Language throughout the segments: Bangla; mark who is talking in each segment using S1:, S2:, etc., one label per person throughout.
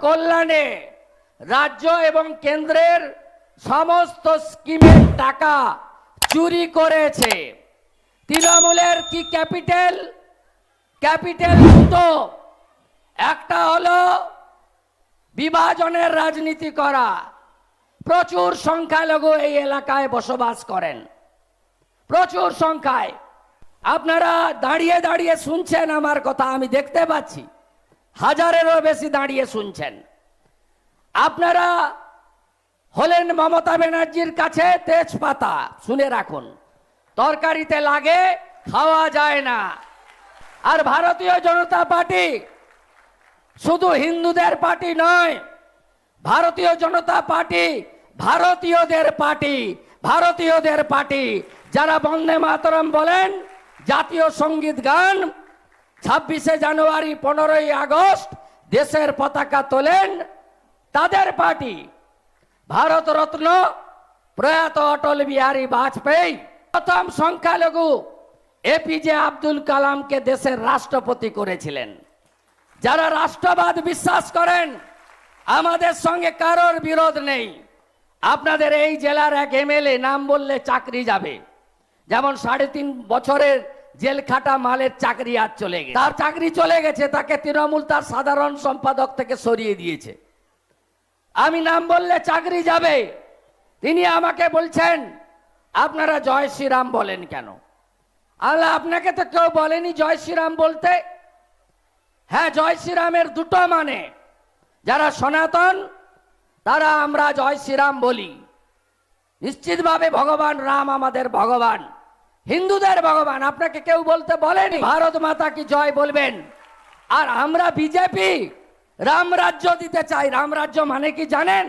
S1: কল্যাণে রাজ্য এবং কেন্দ্রের সমস্ত স্কিমের টাকা চুরি করেছে। তৃণমূলের কি ক্যাপিটাল? ক্যাপিটাল দুটো। একটা হলো বিভাজনের রাজনীতি করা। প্রচুর সংখ্যালঘু এই এলাকায় বসবাস করেন। প্রচুর সংখ্যায়। আপনারা দাঁড়িয়ে দাঁড়িয়ে শুনছেন আমার কথা, আমি দেখতে পাচ্ছি। হাজারেরও বেশি দাঁড়িয়ে শুনছেন। আপনারা হলেন মমতা ব্যানার্জির কাছে তেজপাতা, শুনে রাখুন। তরকারিতে লাগে, খাওয়া যায় না। আর ভারতীয় জনতা পার্টি শুধু হিন্দুদের পার্টি নয়, ভারতীয় জনতা পার্টি ভারতীয়দের পার্টি ভারতীয়দের পার্টি। যারা বন্দে মাতরম বলেন, জাতীয় সংগীত গান ছাব্বিশে জানুয়ারি, পনেরোই আগস্ট দেশের পতাকা তোলেন তাদের পার্টি। ভারত রত্ন প্রয়াত অটল বিহারী বাজপেয়ী। প্রথম সংখ্যালঘু এপিজে আব্দুল কালামকে দেশের রাষ্ট্রপতি করেছিলেন। যারা রাষ্ট্রবাদ বিশ্বাস করেন, আমাদের সঙ্গে কারোর বিরোধ নেই। আপনাদের এই জেলার এক এমএলএ নাম বললে চাকরি যাবে। যেমন সাড়ে তিন বছরের জেল খাটা মালের চাকরি আর চলে গেছে। তার চাকরি চলে গেছে, তাকে তৃণমূল তার সাধারণ সম্পাদক থেকে সরিয়ে দিয়েছে। আমি নাম বললে চাকরি যাবে। তিনি আমাকে বলছেন, আপনারা জয় শ্রীরাম বলেন কেন? আল্লাহ আপনাকে তো কেউ বলেনি জয় শ্রীরাম বলতে। হ্যাঁ জয় শ্রীরামের দুটো মানে। যারা সনাতন, তারা আমরা জয় শ্রীরাম বলি। নিশ্চিতভাবে ভগবান রাম আমাদের ভগবান। হিন্দুদের ভগবান, আপনাকে কেউ বলতে বলেনি? ভারত মাতা কি জয় বলবেন? আর আমরা বিজেপি, রাম রাজ্য দিতে চাই। রাম রাজ্য মানে কি জানেন?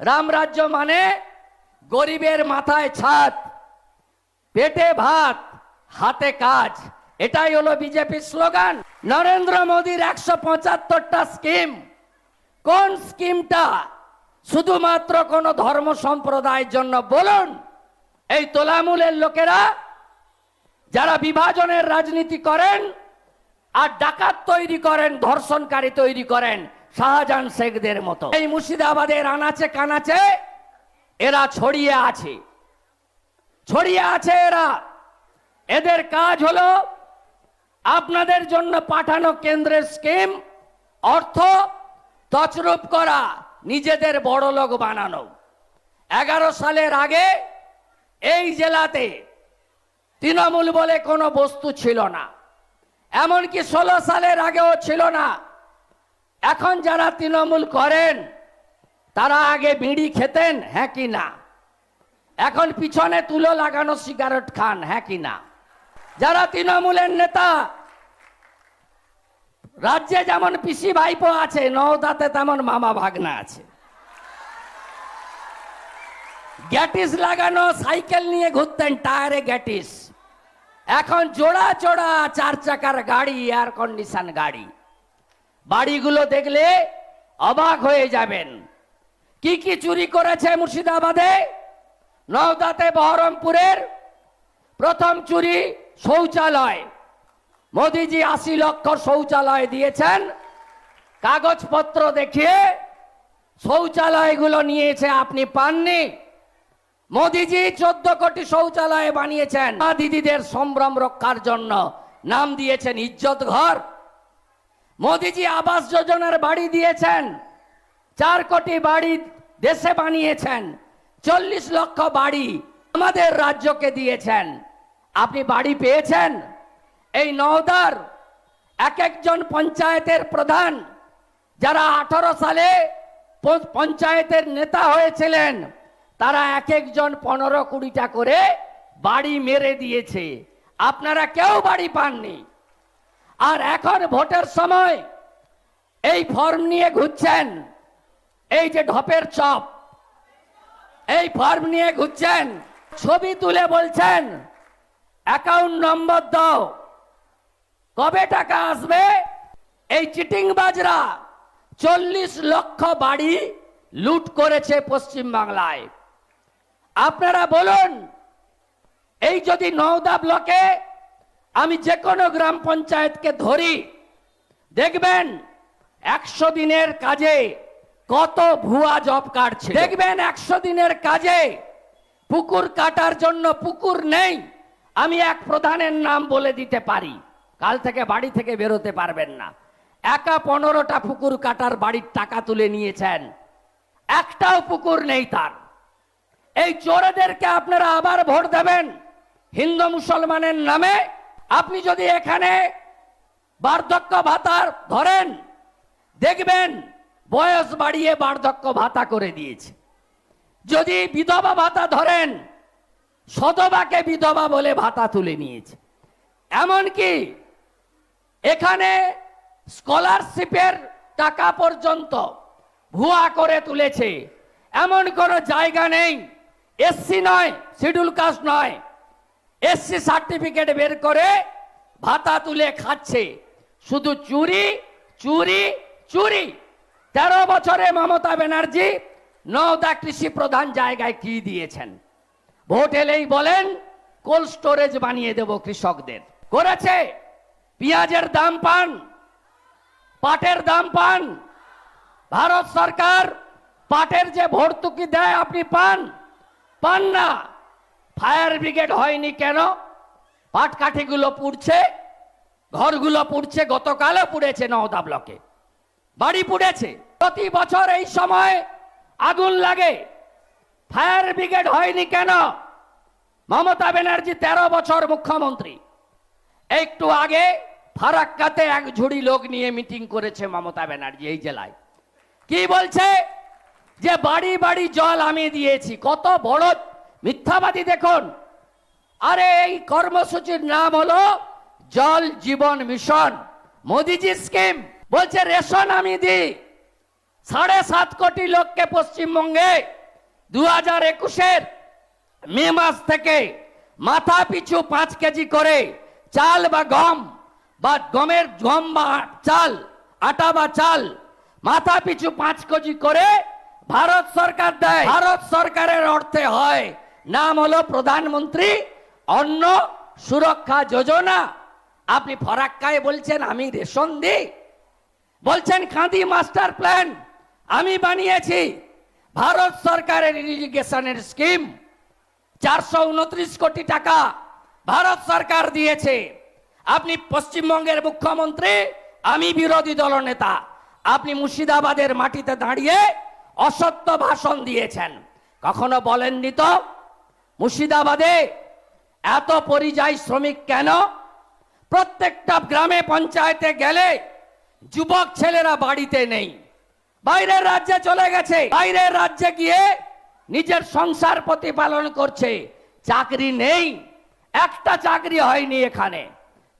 S1: রাম রাজ্য মানে গরিবের মাথায় ছাদ, পেটে ভাত, হাতে কাজ। এটাই হলো বিজেপির স্লোগান। নরেন্দ্র মোদীর একশো পঁচাত্তরটা স্কিম। কোন স্কিমটা? শুধুমাত্র কোন ধর্ম সম্প্রদায়ের জন্য। বলুন। এই তোলামূলের লোকেরা যারা বিভাজনের রাজনীতি করেন আর ডাকাত তৈরি করেন, ধর্ষণকারী তৈরি করেন, শাহজাহান শেখদের মতো। এই মুর্শিদাবাদের আনাচে কানাচে এরা ছড়িয়ে আছে। ছড়িয়ে আছে এরা। এদের কাজ হলো আপনাদের জন্য পাঠানো কেন্দ্রের স্কিম, অর্থ তছরূপ করা, নিজেদের বড় লোক বানানো। এগারো সালের আগে এই জেলাতে তৃণমূল বলে কোনো বস্তু ছিল না। এমনকি ষোলো সালের আগেও ছিল না। এখন যারা তৃণমূল করেন, তারা আগে বিড়ি খেতেন হ্যাঁ কি না? এখন পিছনে তুলো লাগানো সিগারেট খান হ্যাঁ কি না? যারা তৃণমূলের নেতা, রাজ্যে যেমন পিসি ভাইপো আছে, নওদাতে তেমন মামা ভাগনা আছে। গ্যাটিস লাগানো, সাইকেল নিয়ে ঘুরতেন, টায়ারে গ্যাটিস। এখন জোড়া জোড়া চার চাকার গাড়ি এয়ার কন্ডিশন গাড়ি। বাড়িগুলো দেখলে অবাক হয়ে যাবেন। কি কি চুরি করেছে মুর্শিদাবাদে? নওদাতে বহরমপুরের প্রথম চুরি শৌচালয়। মোদিজি আশি লক্ষ শৌচালয় দিয়েছেন। কাগজপত্র দেখিয়ে শৌচালয়গুলো নিয়েছে, আপনি পাননি? মোদিজি চোদ্দ কোটি শৌচালয় বানিয়েছেন। মা দিদিদের সম্ভ্রম রক্ষার জন্য নাম দিয়েছেন ইজ্জত ঘর। মোদিজি আবাস যোজনার বাড়ি দিয়েছেন। চার কোটি বাড়ি দেশে বানিয়েছেন। চল্লিশ লক্ষ বাড়ি আমাদের রাজ্যকে দিয়েছেন। আপনি বাড়ি পেয়েছেন? এই নওদার এক একজন পঞ্চায়েতের প্রধান, যারা আঠারো সালে পঞ্চায়েতের নেতা হয়েছিলেন তারা এক একজন পনেরো কুড়িটা করে বাড়ি মেরে দিয়েছে। আপনারা কেউ বাড়ি পাননি। আর এখন ভোটের সময়। এই ফর্ম নিয়ে ঘুরছেন। এই যে ঢপের চপ। এই ফর্ম নিয়ে ঘুরছেন। ছবি তুলে বলছেন, অ্যাকাউন্ট নম্বর দাও। কবে টাকা আসবে? এই চিটিং বাজরা চল্লিশ লক্ষ বাড়ি লুট করেছে পশ্চিম বাংলায় আপনারা বলুন, এই যদি নওদা ব্লকে আমি যে কোনো গ্রাম পঞ্চায়েতকে ধরি, দেখবেন একশো দিনের কাজে কত ভুয়া জব কার্ড ছিল। দেখবেন একশো দিনের কাজে পুকুর কাটার জন্য পুকুর নেই, আমি এক প্রধানের নাম বলে দিতে পারি। কাল থেকে বাড়ি থেকে বেরোতে পারবেন না। একা পনেরোটা পুকুর কাটার বাড়ির টাকা তুলে নিয়েছেন। একটাও পুকুর নেই তার। এই চোরেদেরকে আপনারা আবার ভোট দেবেন। হিন্দু মুসলমানের নামে। আপনি যদি এখানে বার্ধক্য ভাতা ধরেন, দেখবেন বয়স বাড়িয়ে বার্ধক্য ভাতা করে দিয়েছে। যদি বিধবা ভাতা ধরেন সদবাকে বিধবা বলে ভাতা তুলে নিয়েছে। এমনকি এখানে স্কলারশিপের টাকা পর্যন্ত ভুয়া করে তুলেছে। এমন কোনো জায়গা নেই এসসি নয় শিডিউল কাস্ট নয়। এসসি সার্টিফিকেট বের করে ভাতা তুলে খাচ্ছে। শুধু চুরি চুরি চুরি। তেরো বছরে মমতা ব্যানার্জি নওদা কৃষি প্রধান জায়গায় কি দিয়েছেন? ভোট এলেই বলেন কোল্ড স্টোরেজ বানিয়ে দেব কৃষকদের। করেছে? পেঁয়াজের দাম পান, পাটের দাম পান। ভারত সরকার পাটের যে ভর্তুকি দেয় আপনি পান। পান না ফায়ার ব্রিগেড হয়নি কেন? পাট কাঠিগুলো পুড়ছে, ঘরগুলো পুড়ছে, গতকালও পুড়েছে নওদা ব্লকে। বাড়ি পুড়েছে। প্রতি বছর এই সময় আগুন লাগে। ফায়ার ব্রিগেড হয়নি কেন? মমতা ব্যানার্জি তেরো বছর মুখ্যমন্ত্রী। একটু আগে ফারাক্কাতে এক ঝুড়ি লোক নিয়ে মিটিং করেছে মমতা ব্যানার্জি এই জেলায়। কি বলছে? যে বাড়ি বাড়ি জল আমি দিয়েছি, কত বড় মিথ্যাবাদী দেখুন। আরে এই কর্মসূচির নাম হলো জল জীবন মিশন, মোদিজি স্কিম। বলছে, রেশন আমি দিই। সাড়ে সাত কোটি লোককে পশ্চিমবঙ্গে দু হাজার একুশের মে মাস থেকে মাথা পিছু পাঁচ কেজি করে চাল বা গম বা গমের গম বা চাল, আটা বা চাল মাথা পিছু পাঁচ কেজি করে ভারত সরকার দেয়। ভারত সরকারের অর্থে হয়, নাম হলো প্রধানমন্ত্রী অন্ন সুরক্ষা যোজনা। আপনি ফরাক্কায় বলছেন, আমি রেশন দিই। বলছেন, খাদি মাস্টার প্ল্যান আমি বানিয়েছি। ভারত সরকারের ইরিগেশনের স্কিম, চারশো উনত্রিশ কোটি টাকা ভারত সরকার দিয়েছে। আপনি পশ্চিমবঙ্গের মুখ্যমন্ত্রী, আমি বিরোধী দলনেতা। আপনি মুর্শিদাবাদের মাটিতে দাঁড়িয়ে অসত্য ভাষণ দিয়েছেন। কখনো বলেননি তো? মুর্শিদাবাদে এত পরিযায়ী শ্রমিক কেন? প্রত্যেকটা গ্রামে পঞ্চায়েতে গেলে যুবক ছেলেরা বাড়িতে নেই। বাইরের রাজ্যে চলে গেছে। বাইরের রাজ্যে গিয়ে নিজের সংসার প্রতিপালন করছে। চাকরি নেই। একটা চাকরি হয়নি এখানে।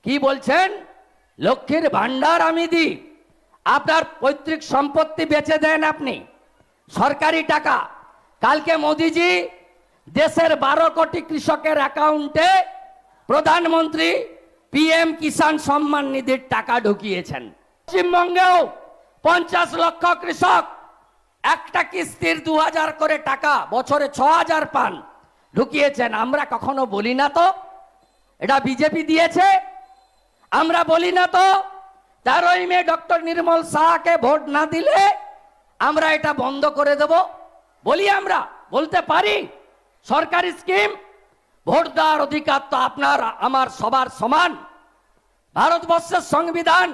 S1: কি বলছেন? লক্ষ্মীর ভান্ডার আমি দিই। আপনার পৈতৃক সম্পত্তি বেচে দেন আপনি। সরকারি টাকা। কালকে মোদিজি দেশের বারো কোটি কৃষকের অ্যাকাউন্টে প্রধানমন্ত্রী পিএম কিষাণ সম্মান নিধির টাকা ঢুকিয়েছেন। পশ্চিমবঙ্গেও পঞ্চাশ লক্ষ কৃষক একটা কিস্তির দু হাজার করে টাকা বছরে ছ হাজার পান ঢুকিয়েছেন। আমরা কখনো বলি না তো, এটা বিজেপি দিয়েছে। আমরা বলি না তো, তেরোই মে ডক্টর নির্মল শাহকে ভোট না দিলে আমরা এটা বন্ধ করে দেব। বলি আমরা, বলতে পারি, সরকারি স্কিম ভোট দেওয়ার অধিকার তো আপনার, আমার সবার সমান। ভারতবর্ষের সংবিধান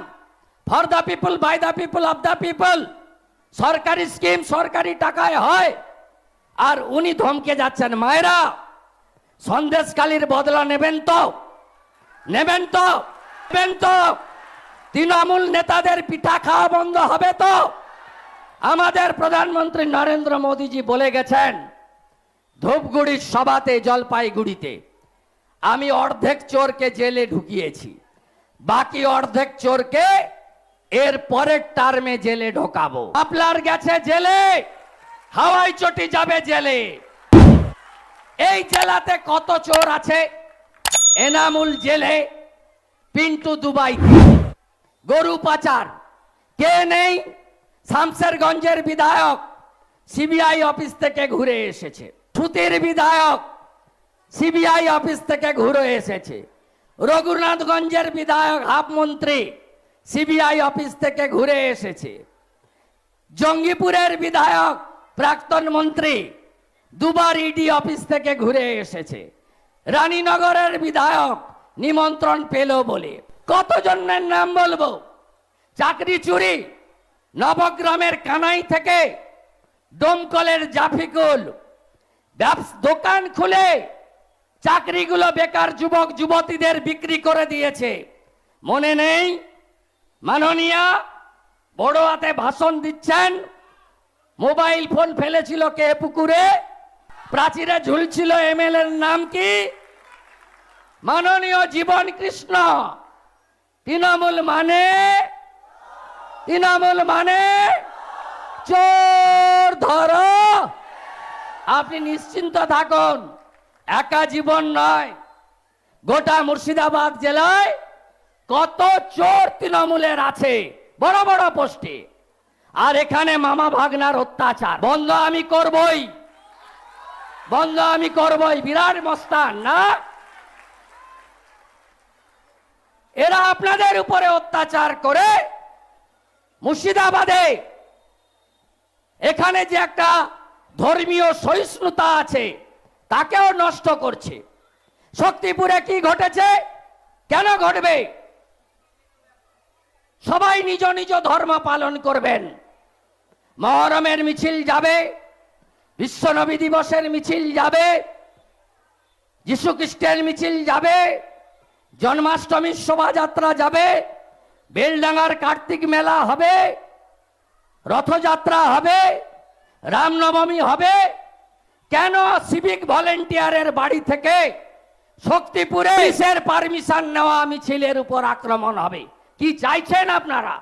S1: for the people by the people of the people সরকারি স্কিম সরকারি টাকায় হয়। আর উনি ধমকে যাচ্ছেন, মায়েরা, সন্দেশকালীর বদলা নেবেন তো। নেবেন তো নেবেন তো। তৃণমূল নেতাদের পিঠা খাওয়া বন্ধ হবে তো। আমাদের প্রধানমন্ত্রী নরেন্দ্র মোদীজি বলে গেছেন ধূপগুড়ির সভাতে জলপাইগুড়িতে। আমি অর্ধেক চোরকে জেলে ঢুকিয়েছি, বাকি অর্ধেক চোরকে এর পরের টার্মে জেলে ঢোকাবো। আপনার গেছে জেলে, হাওয়াই চটি যাবে জেলে। এই জেলাতে কত চোর আছে? এনামুল জেলে, পিন্টু দুবাই গরু পাচার, কে নেই? শামসেরগঞ্জের বিধায়ক সিবিআই অফিস থেকে ঘুরে এসেছে। সুতির বিধায়ক সিবিআই অফিস থেকে ঘুরে এসেছে। রঘুনাথগঞ্জের বিধায়ক হাফ মন্ত্রী সিবিআই অফিস থেকে ঘুরে এসেছে। জঙ্গিপুরের বিধায়ক প্রাক্তন মন্ত্রী দুবার ইডি অফিস থেকে ঘুরে এসেছে। রানীনগরের বিধায়ক নিমন্ত্রণ পেল বলে। কতজনের নাম বলব? চাকরি চুরি? নবগ্রামের কানাই থেকে দমকলের জাফিকুল দোকান খুলে চাকরিগুলো বেকার যুবক, যুবতীদের বিক্রি করে দিয়েছে। মনে নেই? মাননীয়া, বড় হাতে ভাষণ দিচ্ছেন। মোবাইল ফোন ফেলেছিল কে পুকুরে? প্রাচীরে ঝুলছিল এমএলএ এর নাম কি? মাননীয় জীবন কৃষ্ণ। তৃণমূল মানে তৃণমূল মানে? চোর, ধরো। আপনি নিশ্চিন্ত থাকুন, একা জীবন নয়। গোটা মুর্শিদাবাদ জেলায় কত চোর তৃণমূলের আছে? বড় বড় পোস্টে। আর এখানে মামা ভাগনার অত্যাচার। বন্ধ আমি করবই। বন্ধ আমি করবই, বিরাট মস্তান, না? এরা আপনাদের উপরে অত্যাচার করে মুর্শিদাবাদে। এখানে যে একটা ধর্মীয় সহিষ্ণুতা আছে, তাকেও নষ্ট করছে। শক্তিপুরে কি ঘটেছে? কেন ঘটবে? সবাই নিজ নিজ ধর্ম পালন করবেন। মহরমের মিছিল যাবে বিশ্বনবী দিবসের মিছিল যাবে, যীশু খ্রিস্টের মিছিল যাবে, জন্মাষ্টমীর শোভাযাত্রা যাবে বেলডাঙ্গার কার্তিক মেলা হবে, রথযাত্রা হবে, রামনবমী হবে। কেন সিভিক ভলেন্টিয়ারের বাড়ি থেকে শক্তিপুরে পারমিশন নেওয়া মিছিলের উপর আক্রমণ হবে? কি চাইছেন আপনারা?